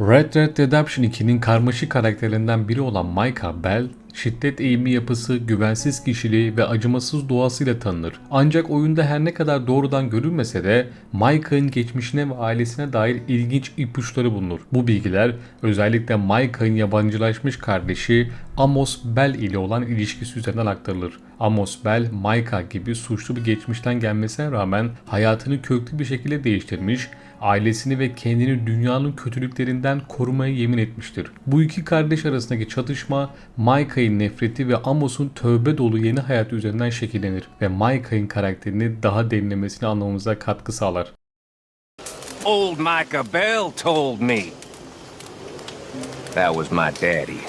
Red Dead Redemption 2'nin karmaşık karakterlerinden biri olan Micah Bell, şiddet eğimli yapısı, güvensiz kişiliği ve acımasız doğasıyla tanınır. Ancak oyunda her ne kadar doğrudan görülmese de Micah'ın geçmişine ve ailesine dair ilginç ipuçları bulunur. Bu bilgiler özellikle Micah'ın yabancılaşmış kardeşi Amos Bell ile olan ilişkisi üzerinden aktarılır. Amos Bell, Micah gibi suçlu bir geçmişten gelmesine rağmen hayatını köklü bir şekilde değiştirmiş ailesini ve kendini dünyanın kötülüklerinden korumaya yemin etmiştir. Bu iki kardeş arasındaki çatışma Micah'in nefreti ve Amos'un tövbe dolu yeni hayatı üzerinden şekillenir ve Micah'in karakterini daha derinlemesine anlamamıza katkı sağlar. Old Micah Bell told me. That was my daddy.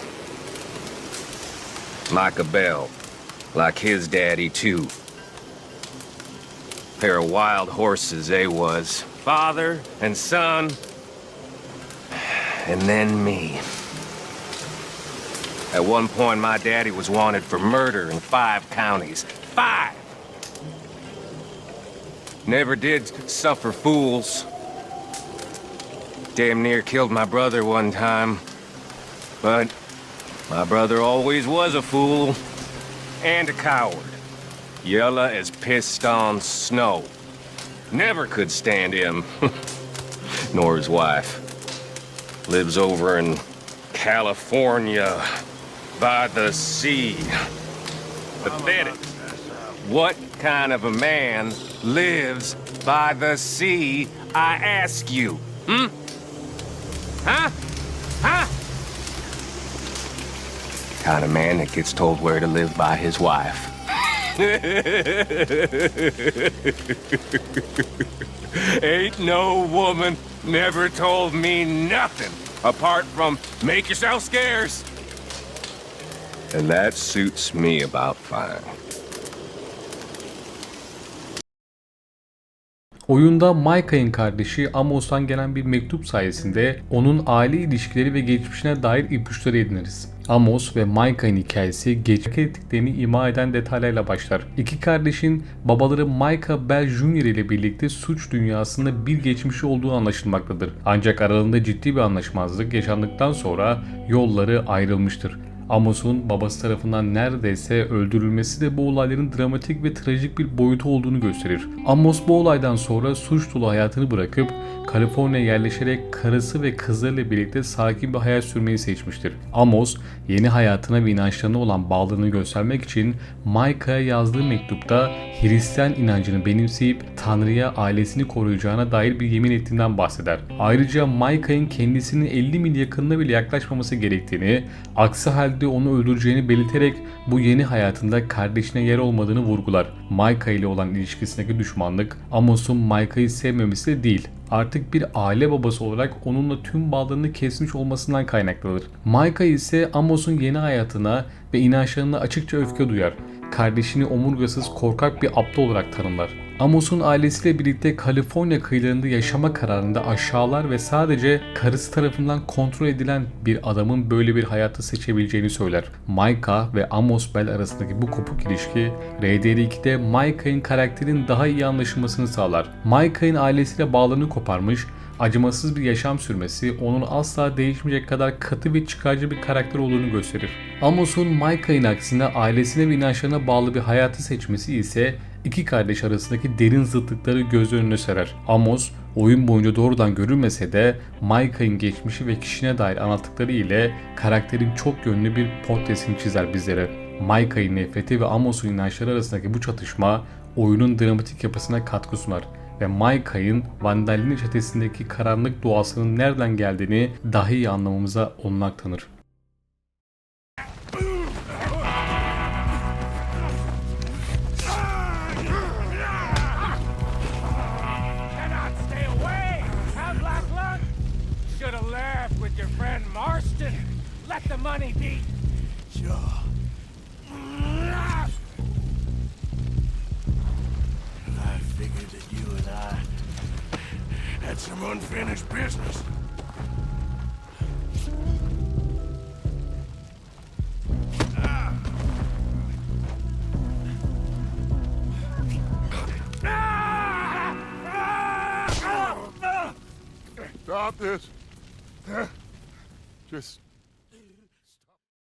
Micah Bell, like his daddy too. Pair of wild horses they was. Father and son. And then me. At one point, my daddy was wanted for murder in five counties. Five! Never did suffer fools. Damn near killed my brother one time. But my brother always was a fool and a coward. Yella as pissed on snow. Never could stand him. Nor his wife. Lives over in California by the sea. Pathetic. What kind of a man lives by the sea, I ask you? Hmm? Huh? Huh? Kind of man that gets told where to live by his wife. Ain't no woman never told me nothing apart from make yourself scarce. And that suits me about fine. Oyunda Micah'in kardeşi Amos'tan gelen bir mektup sayesinde onun aile ilişkileri ve geçmişine dair ipuçları ediniriz. Amos ve Micah'in hikayesi geçmiş ettiklerini ima eden detaylarla başlar. İki kardeşin babaları Micah Bell Jr. ile birlikte suç dünyasında bir geçmişi olduğu anlaşılmaktadır. Ancak aralarında ciddi bir anlaşmazlık yaşandıktan sonra yolları ayrılmıştır. Amos'un babası tarafından neredeyse öldürülmesi de bu olayların dramatik ve trajik bir boyutu olduğunu gösterir. Amos bu olaydan sonra suç dolu hayatını bırakıp Kaliforniya'ya yerleşerek karısı ve kızlarıyla birlikte sakin bir hayat sürmeyi seçmiştir. Amos yeni hayatına ve inançlarına olan bağlılığını göstermek için Micah'a yazdığı mektupta Hristiyan inancını benimseyip Tanrı'ya ailesini koruyacağına dair bir yemin ettiğinden bahseder. Ayrıca Micah'ın kendisinin 50 mil yakınına bile yaklaşmaması gerektiğini, aksi halde onu öldüreceğini belirterek bu yeni hayatında kardeşine yer olmadığını vurgular. Micah ile olan ilişkisindeki düşmanlık Amos'un Micah'ı sevmemesi de değil, artık bir aile babası olarak onunla tüm bağlarını kesmiş olmasından kaynaklanır. Micah ise Amos'un yeni hayatına ve inançlarına açıkça öfke duyar. Kardeşini omurgasız korkak bir aptal olarak tanımlar. Amos'un ailesiyle birlikte Kaliforniya kıyılarında yaşama kararında aşağılar ve sadece karısı tarafından kontrol edilen bir adamın böyle bir hayatı seçebileceğini söyler. Micah ve Amos Bell arasındaki bu kopuk ilişki RDR2'de Micah'ın karakterin daha iyi anlaşılmasını sağlar. Micah'ın ailesiyle bağlarını koparmış, acımasız bir yaşam sürmesi onun asla değişmeyecek kadar katı ve çıkarcı bir karakter olduğunu gösterir. Amos'un Micah'ın aksine ailesine ve inançlarına bağlı bir hayatı seçmesi ise iki kardeş arasındaki derin zıtlıkları göz önüne serer. Amos oyun boyunca doğrudan görülmese de Micah'ın geçmişi ve kişine dair anlattıkları ile karakterin çok yönlü bir portresini çizer bizlere. Micah'ın nefreti ve Amos'un inançları arasındaki bu çatışma oyunun dramatik yapısına katkı sunar ve Micah'ın Vandalini çetesindeki karanlık doğasının nereden geldiğini daha iyi anlamamıza olanak tanır. Marston. Let the money be. Sure. Had some unfinished business. Stop this. Just